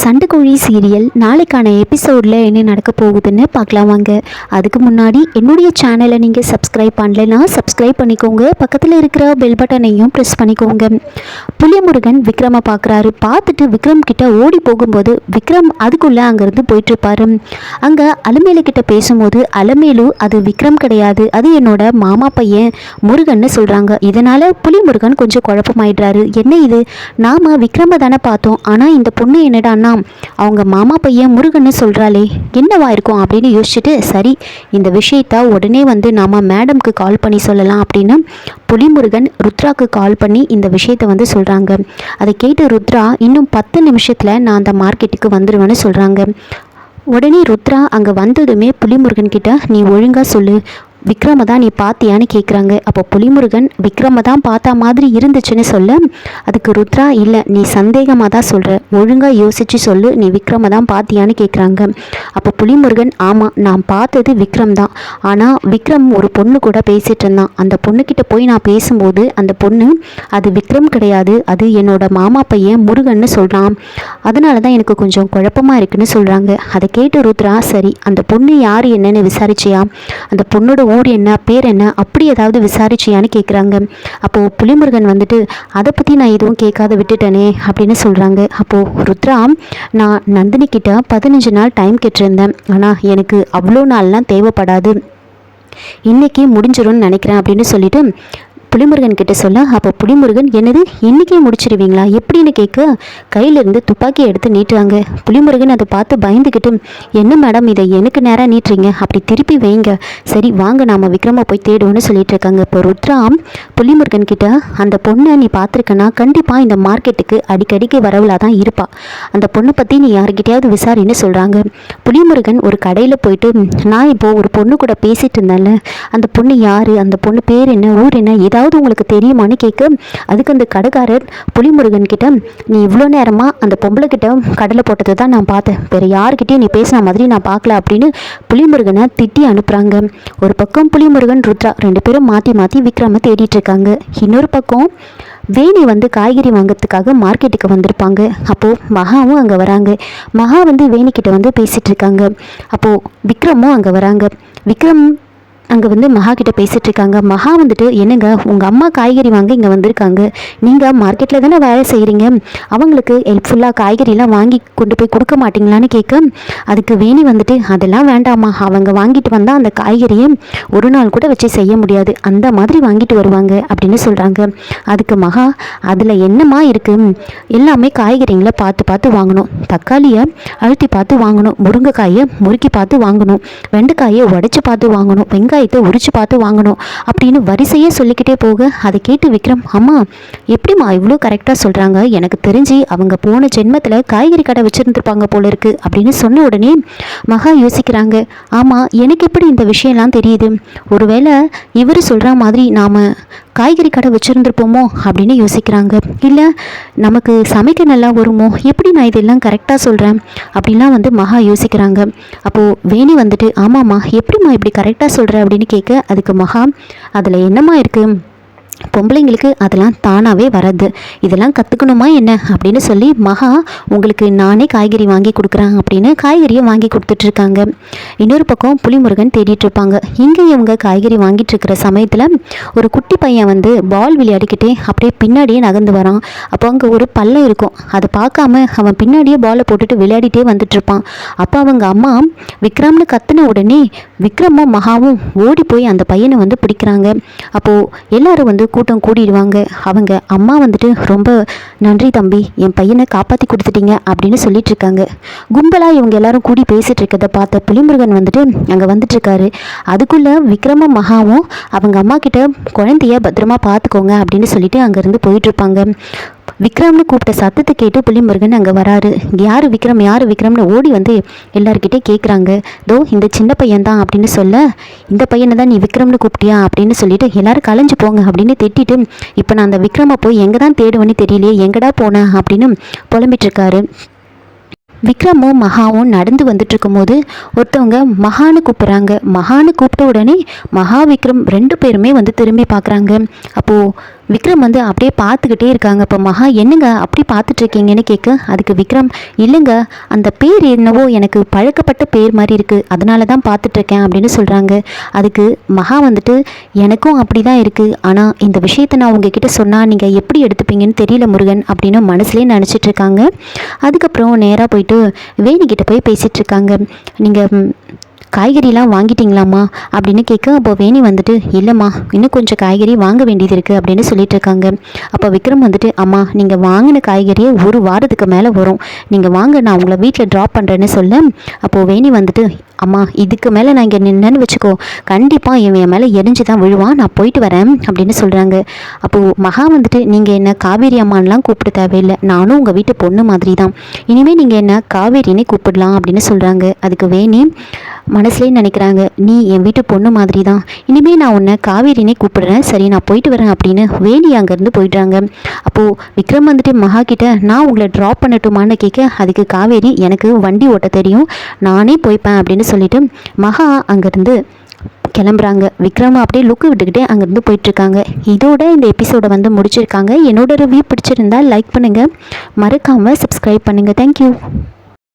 சண்டைக்கோழி serial நாளைக்கான எபிசோடில் என்ன நடக்க போகுதுன்னு பார்க்கலாம் வாங்க. அதுக்கு முன்னாடி என்னுடைய சேனலை நீங்கள் சப்ஸ்கிரைப் பண்ணலைன்னா சப்ஸ்கிரைப் பண்ணிக்கோங்க. பக்கத்தில் இருக்கிற பெல் பட்டனையும் ப்ரெஸ் பண்ணிக்கோங்க. புளியமுருகன் விக்ரமை பார்க்குறாரு. பார்த்துட்டு விக்ரம் கிட்ட ஓடி போகும்போது விக்ரம் அதுக்குள்ளே அங்கேருந்து போயிட்டுருப்பாரு. அங்கே அலமேலு கிட்ட பேசும்போது அலமேலு அது விக்ரம் கிடையாது. அது என்னோட மாமா பையன் முருகன்னு சொல்கிறாங்க இதனால் புலிமுருகன் கொஞ்சம் குழப்பமாயிடுறாரு. என்ன இது? நாம் விக்ரம தானே பார்த்தோம். ஆனால் இந்த பொண்ணு என்னடான்னா அவங்க மாமா பையன் முருகன்னு சொல்கிறாளே என்னவா இருக்கும்? அப்படின்னு யோசிச்சுட்டு சரி இந்த விஷயத்த உடனே வந்து நாம் மேடம்க்கு கால் பண்ணி சொல்லலாம் அப்படின்னு புலிமுருகன் ருத்ராக்கு கால் பண்ணி இந்த விஷயத்த வந்து சொல்கிறாங்க அதை கேட்டு ருத்ரா இன்னும் பத்து நிமிஷத்தில் நான் அந்த மார்க்கெட்டுக்கு வந்துடுவேன்னு சொல்கிறாங்க உடனே ருத்ரா அங்கே வந்ததுமே புலிமுருகன் கிட்ட நீ ஒழுங்காக சொல்லு விக்ரம தான் நீ பார்த்தியான்னு கேட்குறாங்க அப்போ புலிமுருகன் விக்ரம தான் பார்த்தா மாதிரி இருந்துச்சுன்னு சொல்ல. அதுக்கு ருத்ரா இல்லை நீ சந்தேகமாக தான் சொல்கிற ஒழுங்காக யோசிச்சு சொல்லு. நீ விக்ரம தான் பார்த்தியான்னு கேட்குறாங்க அப்போ புலிமுருகன் ஆமாம் நான் பார்த்தது விக்ரம் தான் ஆனால் விக்ரம் ஒரு பொண்ணு கூட பேசிகிட்டு இருந்தான். அந்த பொண்ணுக்கிட்ட போய் நான் பேசும்போது அந்த பொண்ணு அது விக்ரம் கிடையாது. அது என்னோட மாமா பையன் முருகன்னு சொல்கிறான் அதனால தான் எனக்கு கொஞ்சம் குழப்பமாக இருக்குன்னு சொல்கிறாங்க அதை கேட்டு ருத்ரா சரி அந்த பொண்ணு யார் என்னன்னு விசாரிச்சியா? அந்த பொண்ணோட ஊர் என்ன பேர் என்ன அப்படி ஏதாவது விசாரிச்சியான்னு கேட்குறாங்க அப்போது புலிமுருகன் வந்துட்டு அதை பற்றி நான் எதுவும் கேட்காத விட்டுட்டேனே அப்படின்னு சொல்கிறாங்க அப்போது ருத்ரா நான் நந்தினி கிட்ட பதினஞ்சு நாள் டைம் கேட்டிருந்தேன். ஆனால் எனக்கு அவ்வளோ நாள்லாம் தேவைப்படாது. இன்னைக்கு முடிஞ்சிடும்னு நினைக்கிறேன் அப்படின்னு சொல்லிட்டு புலிமுருகன் கிட்ட சொல்ல அப்போ புலிமுருகன் என்னது? இன்னைக்கே முடிச்சிருவீங்களா? எப்படின்னு கேட்க கையிலேருந்து துப்பாக்கி எடுத்து நீட்டுறாங்க. புலிமுருகன் அதை பார்த்து பயந்துக்கிட்டு என்ன மேடம் இதை? எனக்கு நேராக நீட்டுறீங்க. அப்படி திருப்பி வைங்க. சரி வாங்க நாம விக்ரம போய் தேடுவோம்னு சொல்லிட்டு இருக்காங்க. இப்போ ருத்ராம் புலிமுருகன் கிட்ட அந்த பொண்ணை நீ பார்த்துருக்கனா? கண்டிப்பாக இந்த மார்க்கெட்டுக்கு அடிக்கடிக்கு வரவளாக தான் இருப்பா. அந்த பொண்ணை பற்றி நீ யார்கிட்டயாவது விசாரின்னு சொல்கிறாங்க புலிமுருகன் ஒரு கடையில் போயிட்டு நான் இப்போது ஒரு பொண்ணு கூட பேசிட்டு இருந்தேன்ல. அந்த பொண்ணு யார்? அந்த பொண்ணு பேர் என்ன? ஊர் என்ன? ஏதாவது உங்களுக்கு தெரியுமான்னு கேட்க அதுக்கு அந்த கடைக்காரர் புலிமுருகன் கிட்ட நீ இவ்வளோ நேரமாக அந்த பொம்பளை கிட்ட கடலை போட்டதை தான் நான் பார்த்தேன். வேறு யார்கிட்டையும் நீ பேசின மாதிரி நான் பார்க்கல அப்படின்னு புலிமுருகனை திட்டி அனுப்புகிறாங்க ஒரு பக்கம் புலிமுருகன் ருத்ரா ரெண்டு பேரும் மாற்றி மாற்றி விக்ரம தேடிட்டு இருக்காங்க. இன்னொரு பக்கம் வேணி வந்து காய்கறி வாங்குறதுக்காக மார்க்கெட்டுக்கு வந்திருப்பாங்க. அப்போது மகாவும் அங்கே வராங்க. மகா வந்து வேணிக்கிட்ட வந்து பேசிகிட்டு இருக்காங்க. அப்போது விக்ரமும் அங்கே வராங்க. விக்ரம் அங்கே வந்து மகா கிட்ட பேசிகிட்டு இருக்காங்க. மகா வந்துட்டு என்னங்க உங்கள் அம்மா காய்கறி வாங்க இங்கே வந்திருக்காங்க. நீங்கள் மார்க்கெட்டில் தானே வேலை செய்கிறீங்க அவங்களுக்கு ஹெல்ப்ஃபுல்லாக காய்கறிலாம் வாங்கி கொண்டு போய் கொடுக்க மாட்டிங்களான்னு கேட்க அதுக்கு வேணி வந்துட்டு அதெல்லாம் வேண்டாம்மா. அவங்க வாங்கிட்டு வந்தால் அந்த காய்கறியை ஒரு நாள் கூட வச்சு செய்ய முடியாது. அந்த மாதிரி வாங்கிட்டு வருவாங்க. அப்படின்னு சொல்கிறாங்க அதுக்கு மகா அதில் என்னம்மா இருக்குது எல்லாமே காய்கறிங்களை பார்த்து பார்த்து வாங்கணும். தக்காளியை அழுத்தி பார்த்து வாங்கணும். முருங்கைக்காயை முறுக்கி பார்த்து வாங்கணும். வெண்டைக்காயை உடச்சி பார்த்து வாங்கணும். வெங்காயம் வெங்காயத்தை உரிச்சு பார்த்து வாங்கணும் அப்படின்னு வரிசையே சொல்லிக்கிட்டே போக அதை கேட்டு விக்ரம் அம்மா எப்படிம்மா இவ்வளோ கரெக்டாக சொல்கிறாங்க எனக்கு தெரிஞ்சு அவங்க போன ஜென்மத்தில் காய்கறி கடை வச்சுருந்துருப்பாங்க போல இருக்கு அப்படின்னு சொன்ன உடனே மகா யோசிக்கிறாங்க. ஆமாம் எனக்கு எப்படி இந்த விஷயம்லாம் தெரியுது? ஒருவேளை இவர் சொல்கிற மாதிரி நாம் காய்கறி கடை வச்சுருந்துருப்போமோ அப்படின்னு யோசிக்கிறாங்க. இல்லை நமக்கு சமைக்க நல்லா வருமோ? எப்படி நான் இதெல்லாம் கரெக்டாக சொல்கிறேன் அப்படின்லாம் வந்து மகா யோசிக்கிறாங்க. அப்போது வேணி வந்துட்டு ஆமாம்மா எப்படிம்மா இப்படி கரெக்டாக சொல்கிற அப்படின்னு கேட்க அதுக்கு மகா அதில் என்னம்மா இருக்குது பொம்பளைங்களுக்கு அதெல்லாம் தானாகவே வராது. இதெல்லாம் கற்றுக்கணுமா என்ன? அப்படின்னு சொல்லி மகா உங்களுக்கு நானே காய்கறி வாங்கி கொடுக்குறேன் அப்படின்னு காய்கறியை வாங்கி கொடுத்துட்ருக்காங்க. இன்னொரு பக்கம் புலிமுருகன் தேடிட்டுருப்பாங்க இங்கே இவங்க காய்கறி வாங்கிட்டு இருக்கிற சமயத்தில் ஒரு குட்டி பையன் வந்து பால் விளையாடிக்கிட்டே அப்படியே பின்னாடியே நகர்ந்து வரான். அப்போ அங்கே ஒரு பள்ளம் இருக்கும். அதை பார்க்காம அவன் பின்னாடியே பாலை போட்டுட்டு விளையாடிட்டே வந்துட்டுருப்பான் அப்போ அவங்க அம்மா விக்ரம்னு கத்துன உடனே விக்ரமும் மகாவும் ஓடி போய் அந்த பையனை வந்து பிடிக்கிறாங்க. அப்போது எல்லோரும் வந்து கூட்டம் கூடிடுவாங்க. அவங்க அம்மா வந்துட்டு ரொம்ப நன்றி தம்பி என் பையனை காப்பாற்றி கொடுத்துட்டீங்க அப்படின்னு சொல்லிட்டு இருக்காங்க கும்பலாக இவங்க எல்லாரும் கூடி பேசிட்டு இருக்கிறத பார்த்த புலிமுருகன் வந்துட்டு அங்கே வந்துட்டு இருக்காரு அதுக்குள்ள விக்ரம மகாவும் அவங்க அம்மா கிட்ட குழந்தைய பத்திரமா பார்த்துக்கோங்க அப்படின்னு சொல்லிட்டு அங்கேருந்து போயிட்டு இருப்பாங்க விக்ரம்னு கூப்பிட்ட சத்தத்தை கேட்டு புலிமுருகன் அங்கே வராரு. யார் விக்ரம் யார் விக்ரம்னு ஓடி வந்து எல்லார்கிட்டே கேட்குறாங்க தோ இந்த சின்ன பையன் தான் அப்படின்னு சொல்ல இந்த பையனை தான் நீ விக்ரம்னு கூப்பிட்டியா? அப்படின்னு சொல்லிட்டு எல்லாரும் கலைஞ்சு போங்க அப்படின்னு திட்டிட்டு இப்போ நான் அந்த விக்ரமை போய் எங்கே தான் தேடுவேன்னு தெரியலையே எங்கடா போனேன் அப்படின்னு புலம்பிட்டு இருக்காரு. விக்ரமும் மகாவும் நடந்து வந்துட்டு இருக்கும்போது ஒருத்தவங்க மகான்னு கூப்பிட்றாங்க. மகான்னு கூப்பிட்ட உடனே மகா விக்ரம் ரெண்டு பேருமே வந்து திரும்பி பார்க்குறாங்க. அப்போது விக்ரம் வந்து அப்படியே பார்த்துக்கிட்டே இருக்காங்க. இப்போ மகா என்னங்க அப்படி பார்த்துட்ருக்கீங்கன்னு கேட்க அதுக்கு விக்ரம் இல்லைங்க அந்த பேர் என்னவோ எனக்கு பழக்கப்பட்ட பேர் மாதிரி இருக்குது அதனால தான் பார்த்துட்ருக்கேன் அப்படின்னு சொல்கிறாங்க அதுக்கு மகா வந்துட்டு எனக்கும் அப்படி தான் இருக்குது ஆனால் இந்த விஷயத்த நான் உங்ககிட்ட சொன்னால் நீங்கள் எப்படி எடுத்துப்பீங்கன்னு தெரியல முருகன் அப்படின்னு மனசுலேயே நினச்சிட்ருக்காங்க அதுக்கப்புறம் நேராக போயிட்டு வேணிக்கிட்ட போய் பேசிகிட்டு இருக்காங்க நீங்கள் காய்கறிலாம் வாங்கிட்டீங்களாம்மா? அப்படின்னு கேட்க அப்போ வேணி வந்துட்டு இல்லைம்மா இன்னும் கொஞ்சம் காய்கறி வாங்க வேண்டியது இருக்குது அப்படின்னு சொல்லிட்டு இருக்காங்க அப்போ விக்ரம் வந்துட்டு அம்மா நீங்கள் வாங்கின காய்கறியே ஒரு வாரத்துக்கு மேலே வரும். நீங்கள் வாங்க நான் உங்களை வீட்டில் ட்ராப் பண்ணுறேன்னு சொல்ல. அப்போது வேணி வந்துட்டு அம்மா இதுக்கு மேலே நான் இங்கே நின்னேன்னு வச்சுக்கோ. கண்டிப்பாக இவன் என் மேலே எரிஞ்சு தான் விழுவான். நான் போயிட்டு வரேன் அப்படின்னு சொல்கிறாங்க அப்போது மகா வந்துட்டு நீங்கள் என்ன காவேரி அம்மான்லாம் கூப்பிட தேவையில்லை. நானும் உங்கள் வீட்டு பொண்ணு மாதிரி தான் இனிமேல் நீங்கள் என்ன காவேரினே கூப்பிடலாம் அப்படின்னு சொல்கிறாங்க அதுக்கு வேணி மனசுலேயே நினைக்கிறாங்க. நீ என் வீட்டு பொண்ணு மாதிரி தான் இனிமேல் நான் உன்னை காவேரினே கூப்பிடுறேன். சரி நான் போயிட்டு வரேன் அப்படின்னு வேணி அங்கேருந்து போயிடுறாங்க. அப்போது விக்ரம் வந்துட்டு மகா கிட்ட நான் உங்களை ட்ராப் பண்ணட்டுமான்னு கேட்க அதுக்கு காவேரி எனக்கு வண்டி ஓட்ட தெரியும். நானே போய்ப்பேன் அப்படின்னு அப்படின்னு சொல்லிட்டு மகா அங்கேருந்து கிளம்புறாங்க. விக்ரம் அப்படியே லுக்கு விட்டுக்கிட்டே அங்கேருந்து போயிட்டுருக்காங்க. இதோட இந்த எபிசோடை வந்து முடிச்சிருக்காங்க. என்னோட ரிவ்யூ பிடிச்சிருந்தா லைக் பண்ணுங்கள் மறக்காமல் சப்ஸ்கிரைப் பண்ணுங்கள் தேங்க்யூ